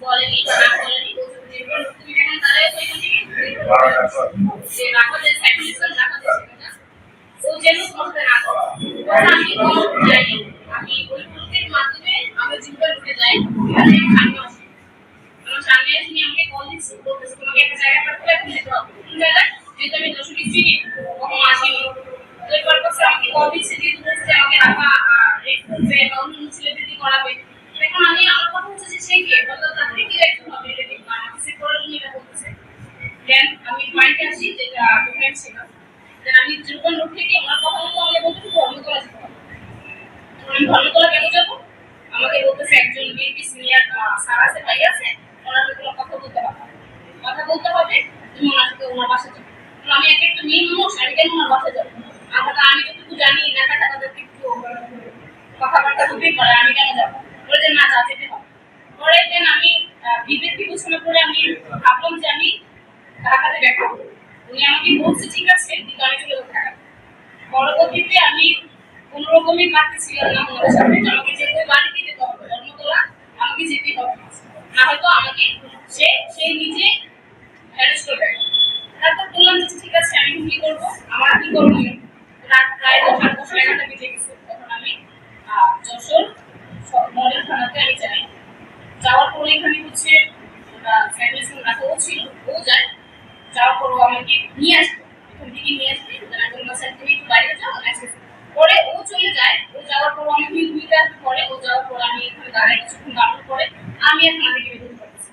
বলেনি রেট করবে। বা এখন আমি কথা তাদের কি একজন হবে এটা দেখব আমাকে সে করার জন্য এটা বলতেছে দেন পয়েন্টে আসি যেটা ডিফারেন্ট ছিল। আমি জিরোপন রোড থেকে ওনার কথা মতো আমাকে বলতে ধর্মতলা যেতে হবে আমি ধর্মতলা কেন যাব? আমাকে বলতেছে, একজন বিএনপি সিনিয়র স্যার আছে, ভাই আছে, ওনার সাথে কথা বলতে হবে। কথা বলতে হবে, তুমি ওনার সাথে, ওনার বাসা যাবে। আমি এক একটা মেয়ে মানুষ, আমি কেন ওনার বাসা যাব? আমরা আমি যতটুকু জানি এলাকা টাকাদেরকে একটু কথাবার্তা হতেই পারে, আমি কেন যাব? বলে যে, না, যা যেতে হবে। পরে দেন আমি বিবেক বিবেচনা করে আমি ভাবলাম যে আমি ঢাকাতে করব উনি আমাকে বলছে, ঠিক আছে, কিন্তু আমি চলে পরবর্তীতে আমি কোন রকমই পারতেছিলাম না ওনাদের সাথে আমাকে যেতে বাড়িতে যেতে হবে ধর্মতলা আমাকে যেতে হবে। না হয়তো আমাকে সে সেই নিজে হ্যারেস করবে তারপর বললাম যে, ঠিক আছে, আমি কি করব? আমার কি করব রাত প্রায় দশ আট দশ এগারোটা বেজে গেছে তখন আমি আহ, যশোর স- মডেল থানাতে আমি যাই যাওয়ার পরে এখানে হচ্ছে স্যানিটেশন রাখা ও ছিল ও যায় যাওয়ার পর ও আমাকে নিয়ে আসবে এখান থেকে নিয়ে আসবে then আমি বললাম স্যার তুমি একটু বাইরে যাও আমি আসতেছি পরে ও চলে যায় ও যাওয়ার পর আমি দুই দুইটা আসার পরে ও যাওয়ার পর আমি এখানে দাঁড়াই কিছুক্ষণ দাঁড়ানোর পরে আমি এখন থানা থেকে বেরোতে পারতেছি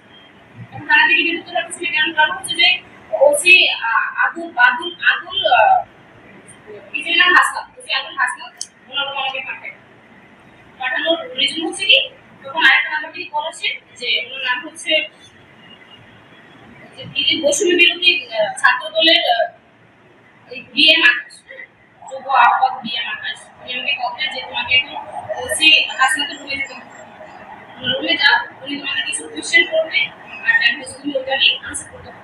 এখন থানা না কারণ কারণ হচ্ছে যে ওসি আদুল আদুল আদুল কি যে হাসনাত ওসি আদুল হাসনাত ওনার আমাকে পাঠায় পাঠানোর রিজন হচ্ছে কি, তখন আরেকটা নাম্বার থেকে যে ওনার নাম হচ্ছে তিনি বৈষম্য বিরোধী ছাত্র দলের বিএম আকাশ? যোগ্য বিএম আকাশ, উনি আমাকে যে তোমাকে এখন ওসি হাসনাতের রুমে যেতে রুমে যাও, উনি তোমাকে কিছু কোয়েশ্চেন করবে আর টাইম হচ্ছে তুমি ওইটারই আনসার করতে হবে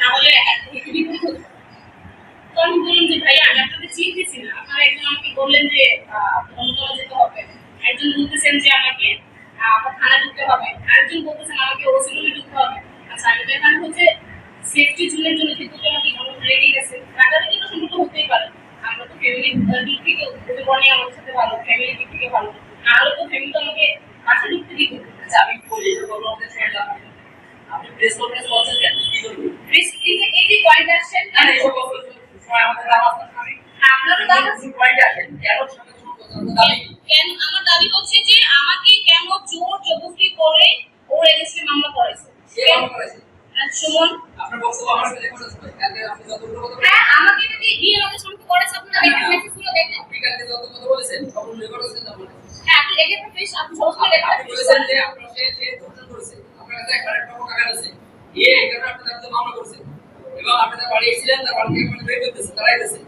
তাহলে হেতু বিপরীত হতে পারে তো আমি বললাম যে ভাই আমি আপনাকে চিনতেছি না আপনারা একজন আমাকে বললেন যে আহ, ধর্মতলা যেতে হবে একজন বলতেছেন যে আমাকে আহ, আপনার থানা ঢুকতে হবে আরেকজন বলতেছেন আমাকে ওসি রুমে ঢুকতে হবে আচ্ছা আমি তো এখানে হচ্ছে সেফটি জোনের জন্য কিন্তু আমাকে যখন রেডি গেছে রাগারাগি তো সম্ভবত হতেই পারে আমরা তো ফ্যামিলির দিক থেকে পরিবহনে আমাদের সাথে ভালো ফ্যামিলির দিক থেকে ভালো না হলে তো ফ্যামিলি আমাকে বাসা ঢুকতে দিত আচ্ছা আমি বলি প্রেস কনফারেন্স করছেন কেন? কি জন্য Risk এই এই যে পয়েন্ট আসছেন না না এসব সময় আমাদের দাম আমি আপনারও আছে। পয়েন্টে আসেন। কেন? কেন আমার দাবি হচ্ছে যে আমাকে কেন জোর জবরদস্তি করে ওর এগেন্সটে মামলা করেছে? কে করেছে? সুমন। আপনার বক্তব্য আমার সাথে করেছে। কালকে আপনি যতগুলো কথা হ্যাঁ আমাকে যদি বিয়ে আমাদের সঙ্গে করেছে আপনারা দেখেন মেসেজগুলো দেখেন আপনি কালকে যত কথা বলেছেন সবগুলো রেকর্ড হচ্ছে তা বলে হ্যাঁ আপনি দেখে ফেস আপনি সমস্ত দেখেন আপনি বলেছেন যে আপনার সে সে ধর্ষণ করেছে আপনার কাছে একটা একটা টাকা আছে। এ এই কারণে আপনি তার মামলা করেছেন। এবং আপনি তার বাড়ি এসেছিলেন তার বাড়ি থেকে আপনি বের করতেছেন তারাই দিয়েছে।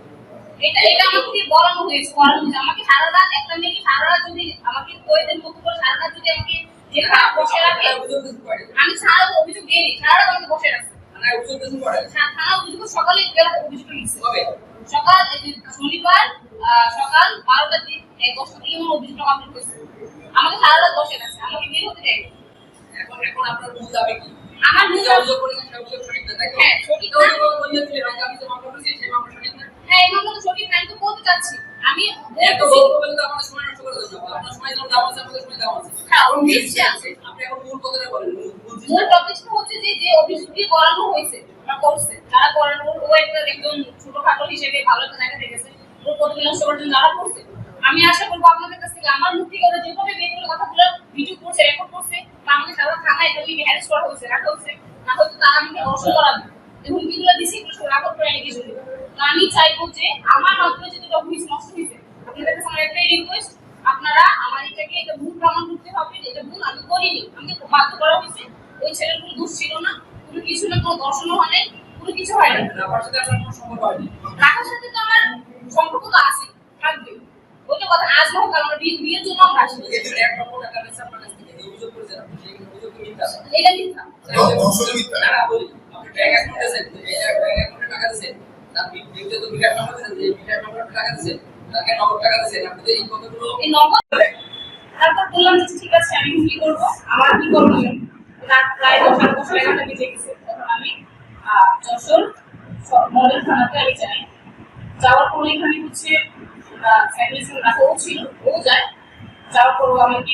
এটা এটা আমাকে বলানো হয়েছে করানো হয়েছে। আমাকে সারা রাত একটা মেয়েকে সারা রাত যদি আমাকে কয়েদের মতো করে সারা রাত যদি আমাকে যেখানে বসে রাখে আমি সারা অভিযোগ দিইনি সারা রাত আমাকে বসে রাখছে। অভিযোগ দিতে পারে থানা অভিযোগ সকালে অভিযোগ লিখছে কবে? সকাল শনিবার সকাল বারোটার দিন এই দশটা দিকে আমার অভিযোগটা কমপ্লিট হয়েছে। আমাকে সারা রাত বসে রাখছে আমাকে বের হতে দেয়নি এখন এখন আপনার মূল দাবি কি? আমার মূল অভিযোগ করেছেন সেই অভিযোগ সঠিক না তাই হ্যাঁ, সঠিক না। হয় যে আমি যে মামলা করেছি সেই মামলা সঠিক না। হ্যাঁ এই মামলা সঠিক না আমি তো বলতে চাচ্ছি। আমি এত বলতেছি গল্প বলে সময় নষ্ট করে দেবেন আপনার সময় যেমন দাম আছে আমাদের সময় দাম আছে হ্যাঁ, এখন নিশ্চয়ই আছে। আপনি এখন মূল কথাটা বলেন। মূল- মূল মূল জিনিসটা। টপিকটা হচ্ছে যে যে অভিযোগটি করানো হয়েছে বা করছে যারা করানো ও একটা একজন ছোটখাটো হিসেবে ভালো একটা জায়গা থেকেছে ওর প্রতিদিন করার জন্য যারা করছে। আমি আশা করব আপনাদের কাছ থেকে আমার মুখ থেকে ওরা যেভাবে বেগুলো কথাগুলো ভিডিও করছে রেকর্ড করছে বা আমাকে সারা থানায় এটা লিখে হ্যারেস করা হয়েছে রাখা হয়েছে না হয়তো তারা আমাকে দর্শন করাবে। এবং বিগুলো দিছি এগুলো সব রেকর্ড করে লিখে দিবে। তো আমি চাইব যে আমার মাধ্যমে যদি ডকুমেন্টস নষ্ট হয়েছে আপনাদের কাছে আমার একটাই রিকোয়েস্ট আপনারা আমার এটাকে এটা ভুল প্রমাণ করতে হবে এটা ভুল আমি করিনি আমাকে বাধ্য করা হয়েছে। ওই ছেলের কোনো দোষ ছিল না কোনো কিছু না কোনো দর্শনও হয় নাই কোনো কিছু হয় না আপনার সাথে আপনার সম্পর্ক হয়নি? টাকার সাথে তো আমার সম্পর্ক তো আছে থাকবে। কথা আজ না হোক কাল আমরা বিয়ে বিয়ের জন্য আমরা আসি। এটা মিথ্যা। না, না, তারপর বললাম যে ঠিক আছে আমি কি করব? আমার কি করব রাত প্রায় দশ দশ এগারোটা বেজে গেছে। তখন আমি যশোর মডেল থানাতে আমি যাই। যাওয়ার পর এখানে হচ্ছে স্যানিটেশন রাখা ও ছিল ও পর ও আমি আমি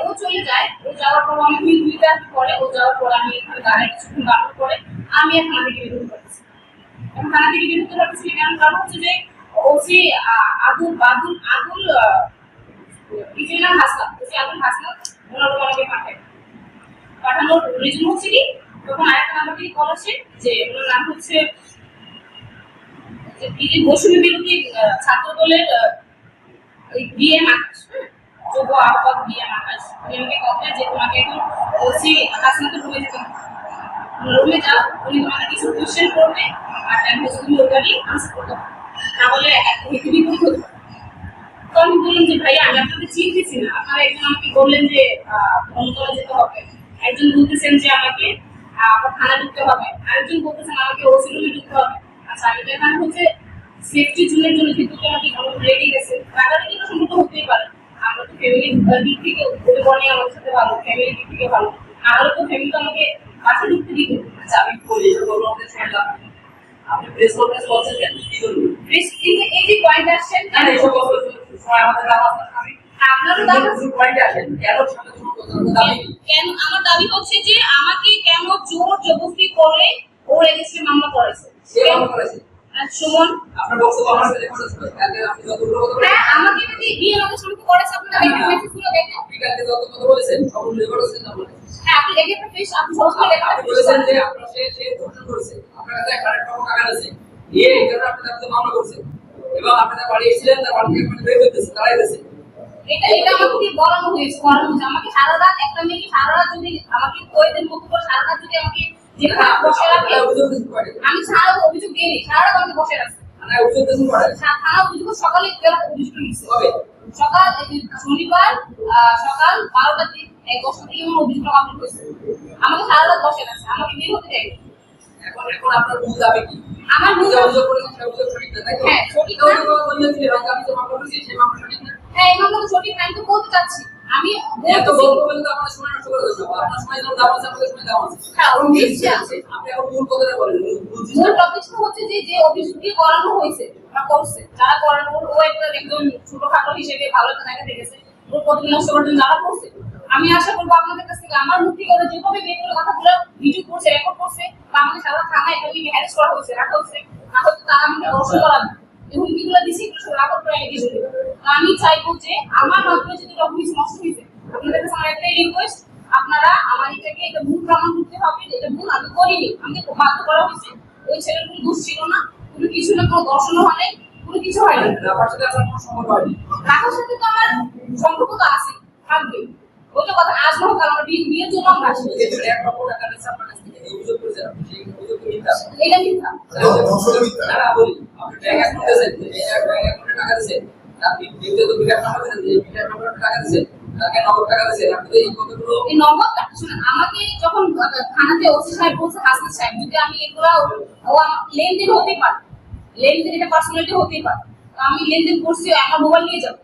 ও চলে যায় ও যাওয়ার পর আমি দুই দুইটা পরে ও যাওয়ার পর আমি এখানে দাঁড়াই কিছুক্ষণ দাঁড়ানোর পরে আমি এখন আমাকে বের হতে এখন থানা থেকে বের হতে পারছি কারণ হচ্ছে যে ওসি আবুল বাবুল আবুল কিছু নাম হাসলাম ওসি আবুল হাসলাম ওনার উপর আমাকে পাঠায় পাঠানোর রিজন হচ্ছে কি তখন আরেকটা নাম্বার থেকে যে ওনার নাম হচ্ছে যে মৌসুমী বিরোধী ছাত্র দলের বিএম আকাশ হ্যাঁ? যোগ্য আহ্বায়ক বিএম আকাশ উনি আমাকে কথা যে তোমাকে এখন হাসনাতে রুমে যেতে। রুমে যাও, উনি তোমাকে কিছু করবে, আর হচ্ছে তুমি ওটারই আনসার করতে তাহলে বিপরীত তো আমি বললাম যে, ভাইয়া, আমি আপনাদের চিনতেছি না। আপনারা একজন আমাকে বললেন যে ধর্মতলা যেতে হবে। একজন বলতেছেন যে আমাকে আপনার থানা ঢুকতে হবে। আরেকজন বলতেছেন আমাকে ওসি রুমে ঢুকতে হবে। আচ্ছা হচ্ছে সেফটি জোনের জন্য গেছে। হতেই পারে। আমরা তো ফ্যামিলির দিক থেকে ওদের বনে আমাদের সাথে ভালো ফ্যামিলির দিক থেকে ভালো। আমারও তো ফ্যামিলি তো আমাকে বাসা ঢুকতে দিত। আচ্ছা আমি বলি আমাদের সময় আপনি প্রেস কনফারেন্স করছেন কেন কি বেশ, এই যে- এই যে পয়েন্ট আসছেন সময় আমাদের দাম আসতে আপনারও দাম মূল আসেন কেন আমার দাবি হচ্ছে যে আমাকে কেন জোর জবরদস্তি করে ওর এগেন্সটে মামলা করেছে? সে করেছে? সুমন? আপনার বক্তব্য আমার সাথে করেছে কালকে আপনি যতগুলো কথা হ্যাঁ আমাকে যদি বিয়ে আমাদের সঙ্গে করেছে আপনারা দেখেন মেসেজগুলো দেখেন আপনি কালকে যত কথা বলেছেন সবগুলো রেকর্ড হচ্ছে না বলে হ্যাঁ আপনি দেখে ফেস আপনি সমস্ত আপনি বলেছেন যে আপনার সে সে ধর্ষণ করেছে। আপনার কাছে একটা টাকা টাকা আছে এই কারণে আপনি তার মামলা করেছেন। এবং আপনি তার বাড়ি এসেছিলেন তার বাড়ি আপনি বের করতেছেন তারাই দিয়েছে। এটা এটা আমাকে দিয়ে বলানো হয়েছে আমাকে সারা রাত একটা মেয়েকে সারা রাত যদি আমাকে কয়েদের মতো করে সারা রাত যদি আমাকে পারে। আমি সারা অভিযোগ দিইনি সারা রাত আমাকে বসে রাখছে। মানে থানা অভিযোগ সকালে অভিযোগ সকাল শনিবার সকাল বারোটার থেকে আমার অভিযোগটা কমপ্লিট হয়েছে। আমাকে সারা রাত বসে রাখছে আমাকে বের হতে দেয়নি। এখন এখন আপনার মূল দাবি কি? আমার অভিযোগ করেছেন অভিযোগ সঠিক না তাই তো? হ্যাঁ, সঠিক তো না। অভিযোগ বললে যে আমি যে মামলা করেছি সেই মামলা সঠিক না? হ্যাঁ এই মামলা তো সঠিক না, আমি তো বলতে চাচ্ছি। আমি এত গল্প বলে তো আমাদের সময় নষ্ট করে দেবেন আপনার সময় যেমন দাম আছে আমাদের সময় দাম আছে। হ্যাঁ ওর আছে আপনি এখন মূল কথাটা বলেন। মূল মূল মূল জিনিসটা টপিকটা হচ্ছে যে যে অভিযোগটি করানো হয়েছে বা করছে যারা করানো ও একটা একজন ছোটখাটো হিসেবে ভালো একটা জায়গা থেকেছে ওর প্রতিদিন নষ্ট করার জন্য যারা করছে আমি আশা করব আপনাদের কাছ থেকে আমার মুক্তি থেকে ওরা যেভাবে বের করে কথাগুলো ভিডিও করছে রেকর্ড করছে বা আমাদের সারা থানায় দিন হ্যারেস করা হয়েছে রাখা হচ্ছে না হয়তো তারা আমাকে দর্শন করাবে। এবং কিগুলো দিছি এগুলো সব করে রেখে আমি চাইব যে আমার মাধ্যমে যদি ডকুমেন্টস নষ্ট হয়েছে আপনাদের কাছে আমার একটাই রিকোয়েস্ট আপনারা আমার এটাকে এটা ভুল প্রমাণ করতে হবে এটা ভুল আমি করিনি। আমাকে বাধ্য করা হয়েছে ওই ছেলের কোনো দোষ ছিল না কোনো কিছু না কোনো দর্শনও হয় নাই কোনো কিছু হয়নি। রাখার সাথে তো আমার সম্পর্ক তো আছে থাকবে। ওইটা কথা আজ হোক আমার বিয়ে- বিয়ের জন্য আমরা আসি এক লক্ষ টাকা নিচ্ছে আপনার কাছ থেকে অভিযোগ করেছেন আপনি সেই অভিযোগ তো মিথ্যা। এটা মিথ্যা। না, না, বলি, আপনি ব্যাংক অ্যাকাউন্ট দিয়েছেন, ব্যাংক অ্যাকাউন্টে টাকা দিয়েছেন, আপনি দেখতে বিকাশ নাম্বার দিয়েছেন, এই বিকাশ নাম্বারে টাকা দিয়েছেন, তাকে নগদ টাকা দিয়েছেন, আপনি এই কতগুলো এই নগদ শুনেন আমাকে যখন থানাতে ওসি সাহেব বলছে সাহেব যদি আমি এগুলা ও লেনদেন হতে পারে। লেনদেন এটা পার্সোনালিটি হতেই পারে। আমি লেনদেন করছি আমার মোবাইল নিয়ে যাবে।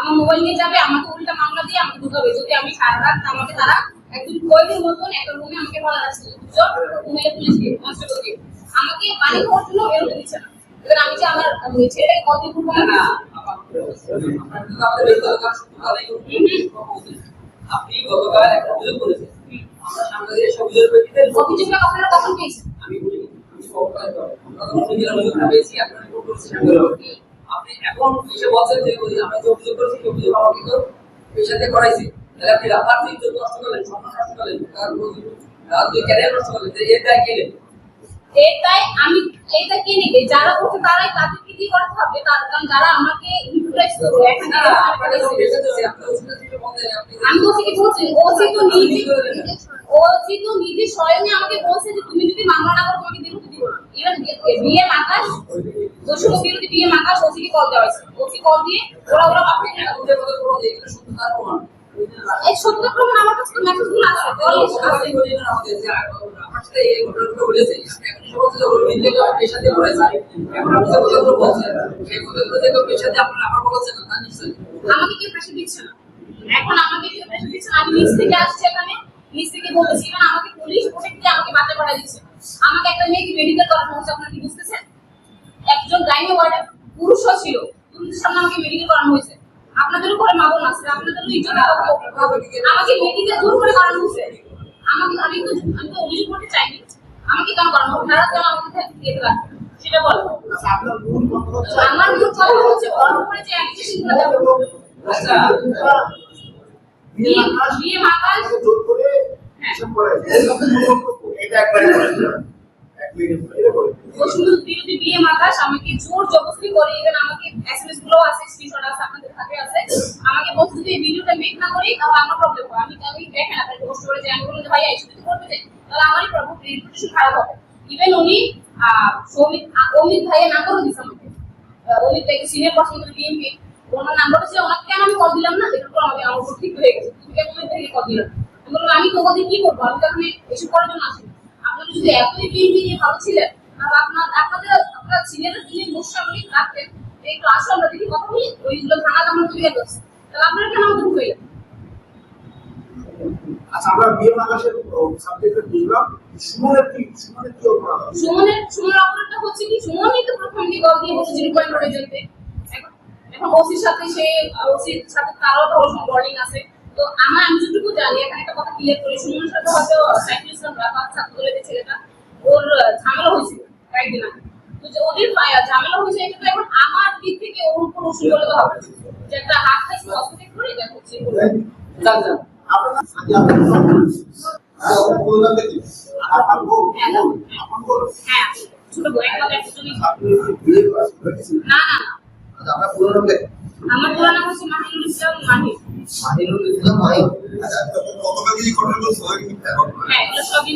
আমার মোবাইল নিয়ে যাবে আমাকে উল্টা মামলা দিয়ে আমাকে ঢুকাবে। যদি আমি সারা রাত আমাকে তারা একদম কয়েকের মতন একটা রুমে আমাকে ভালো রাখছে পুলিশ দিয়ে কনস্টেবল দিয়ে আমাকে পানি খাওয়ার জন্য বেরোতে দিচ্ছে না। এবার আমি যে আমার আমি ছেলেটাকে কতদিন ঘুরবো না, না না, আপনার তো আমাদের ব্যক্তিগত কারণ সত্যতা নেই, আপনি গতকাল একটা অভিযোগ করেছেন। আমরা অভিযোগের প্রেক্ষিতে অভিযোগটা আপনারা কখন পেয়েছেন? আমি বলি আমি পেয়েছি আপনার আপনি এখন এসে বলছেন যে আমরা যে অভিযোগ করেছি অভিযোগ আমাকে তো পেশাতে করাইছি। তাহলে আপনি নষ্ট করলেন সম্মান নষ্ট করলেন তার ক্যারিয়ার নষ্ট করলেন এর দায় কে নেবে? এটাই আমি এটা কি নিবে? যারা করছে তারাই তাদেরকে দিয়ে করতে হবে? তার কারণ যারা আমাকে ইনফ্লুয়েন্স করবে আমি তো কি বলছি ওসি তো নিজে ওসি তো নিজে স্বয়ং আমাকে বলছে যে তুমি যদি মামলা না করো তোমাকে দিব না এবার বিয়ে মাকাশ বিরোধী বিয়ে মাকাশ ওসি কল দেওয়া হয়েছে। ওসি কল দিয়ে ওরা ওরা আপনি এখন যে কথা বলছেন, এগুলো সত্যতার প্রমাণ। এই সত্য প্রমাণ আমার কাছে তো মেসেজগুলো আছে। কল আছে আপনি বললেন আমাদের যে আমার সাথে এই ঘটনাগুলো ঘটেছে, এখন এসে বলছেন যে ওর বিল থেকে আমার পেশাতে করেছে। এখন আপনি কথাগুলো বলছেন, সেই কথাগুলো থেকে পেশাতে আপনার আমার বলছেন না, নিশ্চয়ই। আমাকে কেউ প্রেশার দিচ্ছে না। এখন আমাকে কেউ প্রেশার দিচ্ছে না। আমি নিচ থেকে আসছি এখানে নিচ থেকে বলতেছি এবং আমাকে পুলিশ প্রোটেক্ট দিয়ে আমাকে বাচ্চা পাঠা দিচ্ছে। আমাকে একটা মেয়েকে মেডিকেল করানো হচ্ছে আপনারা কি বুঝতেছেন? একজন গাইনি ওয়ার্ডের পুরুষও ছিল পুরুষের সামনে আমাকে মেডিকেল করানো হয়েছে। আপনাদের উপরে মাবন আছে আপনাদের ইজ্জত আমাকে মেডিকেল জোর করে করানো হয়েছে। আমাকে আমি তো আমি তো অভিযোগ করতে চাইনি। আমাকে কেন করানো তারা কেন আমাকে যেতে লাগবে সেটা বলো। আমার মূল কথা হচ্ছে ওর উপরে যে অ্যালিগেশনগুলো দেওয়া আচ্ছা, বিয়ে বিরোধী আমাকে করে আমাকে আমাকে না করি করে খারাপ হবে। ইভেন উনি সৌমিত অমিত ভাইয়ের নাম্বারও দিচ্ছে আমাকে। আহ, অমিত ভাইকে সিনিয়র পার্সন করে ওনার নাম্বারটা ছিল ওনাকে কেন আমি কল দিলাম না এটার আমাকে আমার ঠিক হয়ে গেছে। তুমি কেন অমিত কল দিলাম আমি আমি তোমাদের কি করব? আমি তো এখানে এসব করার জন্য আপনারা যদি এতই বিএনপি নিয়ে ভালো ছিলেন? তাহলে আপনার আপনাদের আপনার সিনিয়রের যিনি মুসামলি রাখতেন এই ক্লাসে আমরা যদি কথা বলি ওইগুলো তুলে দিচ্ছি তাহলে আপনারা কেন আমাদের ঢুকাইলেন আচ্ছা আমরা বিয়ে আকাশের সাবজেক্টে বুঝলাম। সুমনের কি সুমনের কি অপরাধ সুমনের সুমনের অপরাধটা হচ্ছে কি সুমনই তো প্রথম দিকে কল দিয়ে বসে জিরো পয়েন্ট রয়ে যেতে এখন ওসির সাথে সে ওসির সাথে তারও বর্ডিং আছে। তো আমার আমি যতটুকু জানি এখানে একটা কথা ক্লিয়ার করি সুমনের সাথে হয়তো সাইফুল ইসলাম যে ছেলেটা ওর ঝামেলা হয়েছিল কয়েকদিন আগে। তো যে ওদের ঝামেলা হয়েছে এটা তো এখন আমার দিক থেকে ওর উপর ওষুধ বলে তো হবে। যে একটা হাত খাইছে করে দেখি হ্যাঁ ছোট বই না না আমার পুরো নাম হচ্ছে মাহিনুল ইসলাম মাহির মাহিনুল ইসলাম মাহিন আচ্ছা গতকাল যে ঘটনা বলছো হ্যাঁ এগুলো সবই